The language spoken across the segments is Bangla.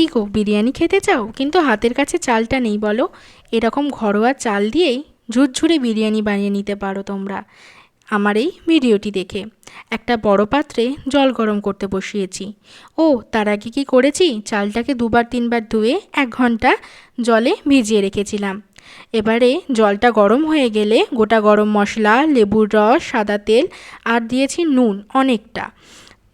কী গো, বিরিয়ানি খেতে চাও? কিন্তু হাতের কাছে চালটা নেই বলো। এরকম ঘরোয়া চাল দিয়েই ঝুরঝুরে বিরিয়ানি বানিয়ে নিতে পারো তোমরা। আমার এই ভিডিওটি দেখে একটা বড় পাত্রে জল গরম করতে বসিয়েছি। ও, তার আগে কী করেছি? চালটাকে দুবার তিনবার ধুয়ে এক ঘণ্টা জলে ভিজিয়ে রেখেছিলাম। এবারে জলটা গরম হয়ে গেলে গোটা গরম মশলা, লেবুর রস, সাদা তেল আর দিয়েছি নুন অনেকটা,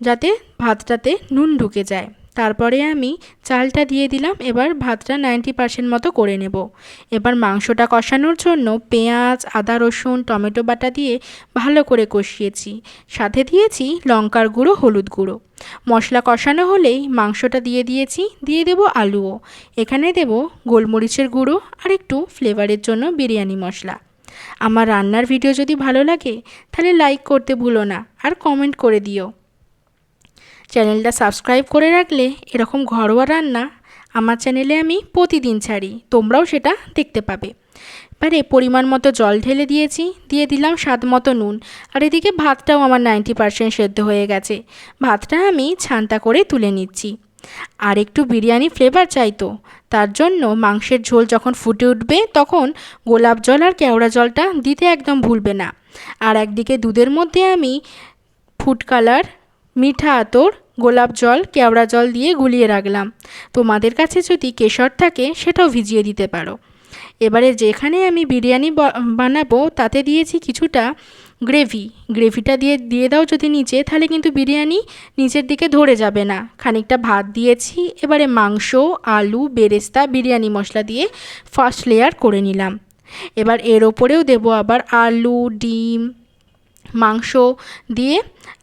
যাতে ভাতটাতে নুন ঢুকে যায়। তারপরে আমি চালটা দিয়ে দিলাম, এবার ভাতটা নাইনটি পার্সেন্ট মতো করে নেব। এবার মাংসটা কষানোর জন্য পেঁয়াজ, আদা, রসুন, টমেটো বাটা দিয়ে ভালো করে কষিয়েছি। সাথে দিয়েছি লঙ্কার গুঁড়ো, হলুদ গুঁড়ো। মশলা কষানো হলেই মাংসটা দিয়ে দিয়েছি, দিয়ে দেব আলুও। এখানে দেব গোলমরিচের গুঁড়ো আর একটু ফ্লেভারের জন্য বিরিয়ানি মশলা। আমার রান্নার ভিডিও যদি ভালো লাগে, তাহলে লাইক করতে ভুলো না, আর কমেন্ট করে দিও। চ্যানেলটা সাবস্ক্রাইব করে রাখলে এরকম ঘরোয়া রান্না আমার চ্যানেলে আমি প্রতিদিন ছাড়ি। তোমরাও সেটা দেখতে পাবে। এবারে পরিমাণ মতো জল ঢেলে দিয়েছি, দিয়ে দিলাম স্বাদ মতো নুন। আর এদিকে ভাতটাও আমার নাইনটি পারসেন্ট সেদ্ধ হয়ে গেছে। ভাতটা আমি ছান্তা করে তুলে নিচ্ছি। আর একটু বিরিয়ানি ফ্লেভার চাইতো তার জন্য মাংসের ঝোল যখন ফুটে উঠবে তখন গোলাপ জল আর কেওড়া জলটা দিতে একদম ভুলবে না। আর একদিকে দুধের মধ্যে আমি ফুড কালার মিঠা আতর, গোলাপ জল, কেওড়া জল দিয়ে গুলিয়ে রাখলাম। তোমাদের কাছে যদি কেশর থাকে, সেটাও ভিজিয়ে দিতে পারো। এবারে যেখানে আমি বিরিয়ানি বানাবো, তাতে দিয়েছি কিছুটা গ্রেভি। গ্রেভিটা দিয়ে দিয়ে দাও যদি নিচে, তাহলে কিন্তু বিরিয়ানি নিচের দিকে ধরে যাবে না। খানিকটা ভাত দিয়েছি, এবারে মাংস, আলু, বেরেস্তা, বিরিয়ানি মশলা দিয়ে ফার্স্ট লেয়ার করে নিলাম। এবার এর ওপরেও দেবো আবার আলু, ডিম মাংস দিয়ে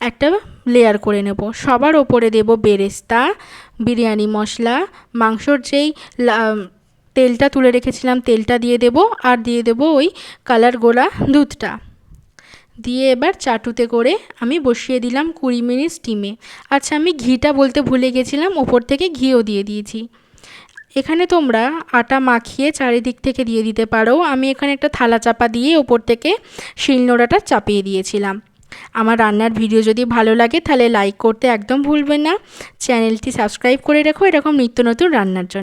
একটা লেয়ার করে নেব। সবার ওপরে দেব বেরেস্তা, বিরিয়ানি মশলা, মাংসর যেই তেলটা তুলে রেখেছিলাম তেলটা দিয়ে দেব আর দিয়ে দেব ওই কালার গোলা দুধটা। দিয়ে এবার চাটুতে করে আমি বসিয়ে দিলাম কুড়ি মিনিট স্টিমে আচ্ছা আমি ঘিটা বলতে ভুলে গেছিলাম, ওপর থেকে ঘিও দিয়ে দিয়েছি। এখানে তোমরা আটা মাখিয়ে চারিদিক থেকে দিয়ে দিতে পারো। আমি এখানে একটা থালা চাপা দিয়ে ওপর থেকে শিলনোড়াটা চাপিয়ে দিয়েছিলাম। আমার রান্নার ভিডিও যদি ভালো লাগে তাহলে লাইক করতে একদম ভুলবেন না। চ্যানেলটি সাবস্ক্রাইব করে রেখো এরকম নিত্য নতুন রান্নার জন্য।